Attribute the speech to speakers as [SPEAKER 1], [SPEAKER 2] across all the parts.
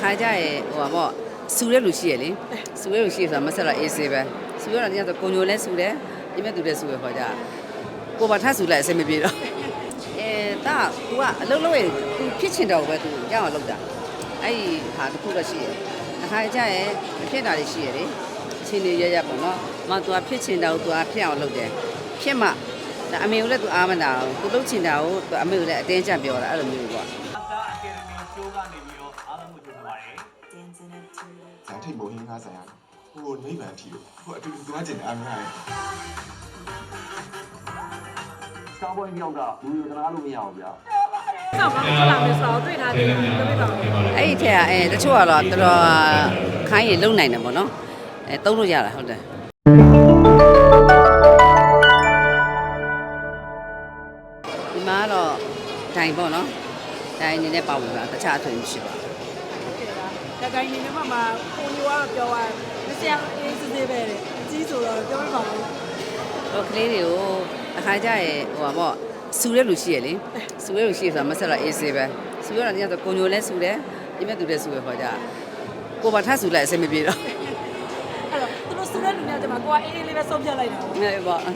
[SPEAKER 1] ခါကြရဲဟိုပါပေါ့ဆူတဲ့လူရှိရလေဆူတဲ့လူရှိရဆိုတာမဆက်တော့ AC ပဲဆူရတာညဆိုကိုညိုလဲဆူတယ်ပြင်မဲ့သူတဲ့ဆူပဲခေါ်ကြကိုပါထဆူလိုက်အဆင်မပြေတော့အဲတာသူကအလုံးလုံးရင်သူဖြစ်ချင်တော့ပဲသူရအောင်လုပ်တာအဲ့ဒီဟာတစ်ခုတော့ရှိရအခါကြရဲမဖြစ်တာတွေရှိရလေအချင်းတွေရရပေါ့နော်မသူကဖြစ်ချင်တော့သူကဖြစ်အောင်လုပ်တယ်ဖြစ်မှအမေကိုလည်းသူအားမနာဘူးသူလုပ်ချင်တာကိုအမေကိုလည်းအတင်းကျပ်ပြောတာအဲ့လိုမျိုးပေါ့
[SPEAKER 2] ဇာထိတ်မုံဟင်းကားဆိုင်ရဟိုနိဗ္ဗာန်ထီကိုဟိုအတူတူသွားကျင်တယ်အများကြီး
[SPEAKER 3] စကားပွင့်ပြောက်ကလူယူသနာလို့မရအောင်ဗျာ
[SPEAKER 4] ဆောက်ကောင်းဖြစ်လာမယ်ဆိုတော့တွေ့ထားတယ်ပြပြပါဦး
[SPEAKER 1] အဲ့ဒီထက်ကအဲတချို့ကတော့တော်တော်ခိုင်းရင်လုံနိုင်တယ်ပေါ့နော်အဲသုံးလို့ရတာဟုတ်တယ်ဒီမှာကတော့ဒိုင်ပေါ့နော်ဒိုင်အနေနဲ့ပါဝင်တာတခြားအထွေမရှိပါဘူး
[SPEAKER 4] တကိုင်းနေမှာမှာကိုညိုကတော့ပြောရမစရာအေးစစ်စစ်ပဲတဲ့အကြီးဆိုတော့ပြောပြပါဦး
[SPEAKER 1] ဟိုကလေးတွေကိုအခါကျရဲ့ဟိုပါပေါ့စူတဲ့လူရှိရလေစူတဲ့လူရှိရဆိုတာမဆက်တော့အေးဆေးပဲစူရတာညတော့ကိုညိုလဲစူတယ်ဒီမဲ့သူတဲ့စူရခေါ်ကြကိုပါထဆူလိုက်အစမပြေတော့
[SPEAKER 4] အဲ့တော့သူတို့စူတဲ့လူများကျွန်မကိုကအေးအေးလေးပဲဆုံးဖြတ်လိုက်တာပေါ့
[SPEAKER 1] အဲ့ပေါ့
[SPEAKER 4] အဲ့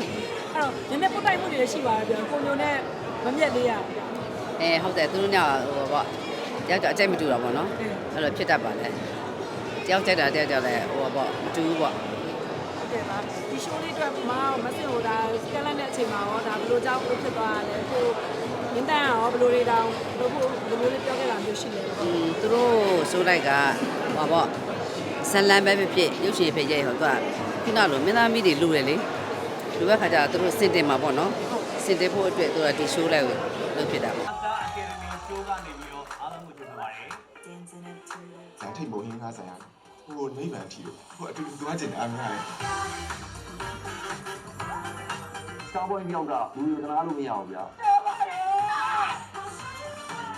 [SPEAKER 4] တော့နည်းနည်းပုတ်တိုက်မှုတွေရှိပါတယ်ပြောကိုညိုနဲ့မမြက်လေးရ
[SPEAKER 1] အဲဟုတ်တယ်သူတို့ညဟိုပေါ့ တယောက်ကြောင့်အကြိုက်မတူတာပေါ့နော်အဲ့လိုဖြစ်တတ်ပါလေတယောက်ကြိုက်တာတယောက်ကြောင့်လည်းဟိုပေါ့မတူဘူးပေါ့
[SPEAKER 4] ဟုတ်ကဲ့ပါဒီ show လေးအတွက်မအောင်မစင်ဟိုဒါစကန်လိုက်တဲ့အချိန်မှာရောဒါဘယ်လိုကြောင့်ဖြစ်သွားတာလဲကိုရင်းတန်းရောဘယ်လိုတွေတောင်လုပ်ဖို့ဘယ်လိုလေးပြောခဲ့တာမျိုးရှိလဲပေါ့
[SPEAKER 1] อืมသူတို့ဆိုလိုက်ကဟိုပေါ့ဇလန်ပဲဖြစ်ဖြစ်ရုပ်ရှင်ဖြစ်ရဲ့ဟိုသူကခုနလိုမင်းသားမီးတွေလူတယ်လေလူတဲ့ခါကျတော့သူတို့စင်တင်မှာပေါ့နော်စင်တင်ဖို့အတွက်သူကဒီ show လိုက်ကိုလုပ်ဖြစ်တာပေါ့
[SPEAKER 2] င်းကားဆိုင်ရဟိုနိဗ္ဗာန်ထီကိုဟိုအတူတူသွားကျင်တယ်အများကြီး
[SPEAKER 3] စကားပွင့်ပြောက်ကလူယူသနာလို့မရအောင်ဗျာ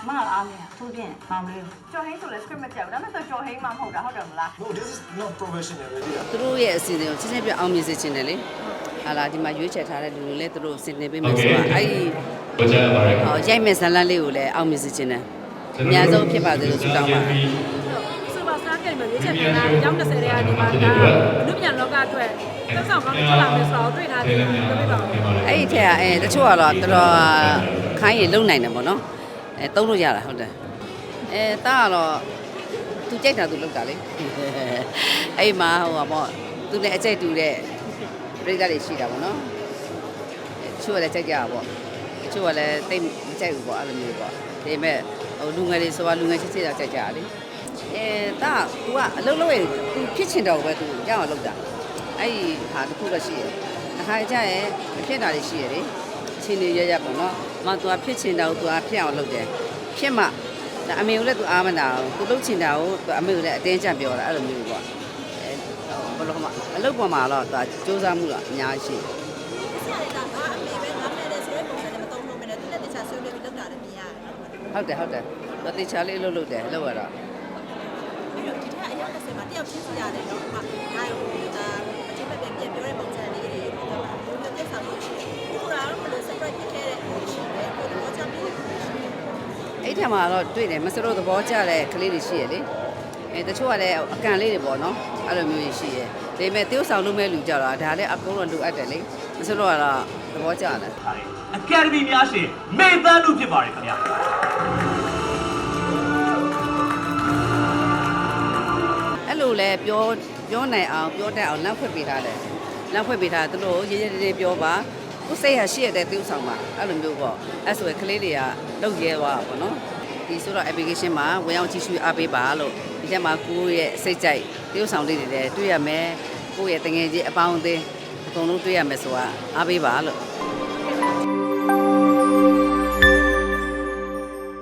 [SPEAKER 5] မအားမရသူပြင်မောင်လေးကျော်ဟင်းဆိုလဲ script မကြောက်ဒါပေမဲ့ဆိုကျော်ဟင်းမှမဟုတ်တာဟုတ်တယ်မလား
[SPEAKER 2] No this is not professional really
[SPEAKER 1] သူတို့ရဲ့အစီအစဉ်ကိုချင်းချင်းပြအောင်မြင်စေချင်တယ်လေဟာလာဒီမှာရွေးချယ်ထားတဲ့လူတွေလည်းသူတို့စင်တင်ပေးမယ်ဆိုတာအဲ့ဒီ
[SPEAKER 6] ဝကြရပါတယ်
[SPEAKER 1] ဟောရိုက်မဲ့ဇလန်လေးကိုလည်းအောင်မြင်စေချင်တယ်အများဆုံးဖြစ်ပါစေလို့ဆုတောင်းပါတယ်
[SPEAKER 4] ဆိုပါစား ကြိမ်မှာရွေးချယ်ခံတာအကြောင်း30တဲ့ကနေမှာဒါလူပြန်လောကအတွက်သက်ဆောင်ကောင်းဖြစ်လာမယ်ဆိုတော့တွေ့ထားတယ်ပြောပြပါဦး
[SPEAKER 1] အဲ့ဒီထက်ကအဲတချို့ကတော့တော်တော်ခိုင်းရင်လုံနိုင်တယ်ပေါ့နော်အဲသုံးလို့ရတာဟုတ်တယ်အဲတာကတော့သူကြိုက်တာသူလုပ်တာလေအဲ့မှာဟိုပါပေါ့သူလည်းအကြိုက်တူတဲ့ပြိတ္တတွေရှိတာပေါ့နော်အဲတချို့ကလည်းကြိုက်ကြတာပေါ့တချို့ကလည်းတိတ်မကြိုက်ဘူးပေါ့အဲ့လိုမျိုးပေါ့ဒါပေမဲ့ဟိုလူငယ်တွေဆိုတာလူငယ်ချစ်ချစ်တာကြိုက်ကြတာလေ အဲတာက तू ကအလုံးလုံးရဲ့ तू ဖြစ်ချင်တော့ပဲ तू ရအောင်လုပ်တာအဲ့ဒီဟာတစ်ခုတော့ရှိတယ်အခါကျရဲ့မဖြစ်တာတွေရှိရလေအချင်းတွေရရပေါ့နော်မ तू ကဖြစ်ချင်တာကို तू ကဖြစ်အောင်လုပ်တယ်ဖြစ်မှဒါအမေကိုလည်း तू အားမနာဘူး तू လုပ်ချင်တာကို तू အမေကိုလည်းအတင်းကျပ်ပြောတာအဲ့လိုမျိုးပေါ့အဲဘယ်လိုမှအလုပ်ပေါ်မှာတော့ तू စူးစမ်းမှုကအများကြီးရှိတယ်
[SPEAKER 5] ဆရာတွေကငါအမေပဲငါမဲ့တယ်ဆိုတဲ့ပုံစံနဲ့မတုံ့လို့မနဲ့သူနဲ့တခြားဆွေးနွေးပြီးလောက်တာလည်းမြင်ရတယ်
[SPEAKER 1] ဟုတ်တယ်ဟုတ်တယ်သူတေချာလေးလှုပ်လှုပ်တယ်လှုပ်ရတော့
[SPEAKER 5] ပြီး တော့ဒီထက်အရောက်30မှာတယောက်ချင်းစီရတယ်တော့အမငါရောဒါအချင်းပဲပြန်ပြောတဲ့ပုံစံလေးတွေတော့ဘယ်လိုသက်ဆောင်လို့ရှိတယ်ဒီကရာတော့ဘယ်လို separate ဖြစ်ခဲ့တဲ့ရှိတယ်ကိုတော့ချက်ပြီး
[SPEAKER 1] အဲ့ထက်မှာတော့တွေ့တယ်မစလို့သဘောကျတဲ့ကလေးတွေရှိရလေအဲတချို့ကလည်းအကန်လေးတွေပေါ့နော်အဲ့လိုမျိုးကြီးရှိရဒါပေမဲ့တိုးဆောင်လုပ်မဲ့လူကြတော့ဒါလည်းအကုန်လုံးလိုအပ်တယ်လေမစလို့ကတော့သဘောကျတယ်
[SPEAKER 3] အကယ်ဒမီများရှင်မေသန်းလူဖြစ်ပါတယ်ခင်ဗျာ
[SPEAKER 1] အဲ့လိုလဲပြောပြောနိုင်အောင်ပြောတတ်အောင်နောက်ဖွက်ပေးထားတယ်နောက်ဖွက်ပေးထားသူတို့ရေးရေးရေးပြောပါကိုယ်စိတ်ဟာရှိရတဲ့တိုးဆောင်ပါအဲ့လိုမျိုးပေါ့အဲ့ဆိုရင်ကလေးတွေကလောက်ရဲသွားပါပေါ့နော်ဒီဆိုတော့ application မှာဝင်အောင်ကြည့်ရှုအားပေးပါလို့ဒီချက်မှာကိုယ့်ရဲ့စိတ်ကြိုက်တိုးဆောင်လေးတွေလည်းတွေ့ရမယ်ကိုယ့်ရဲ့တငယ်ချင်းအပေါင်းအသင်းအကုန်လုံးတွေ့ရမယ်ဆိုတာအားပေးပါလို့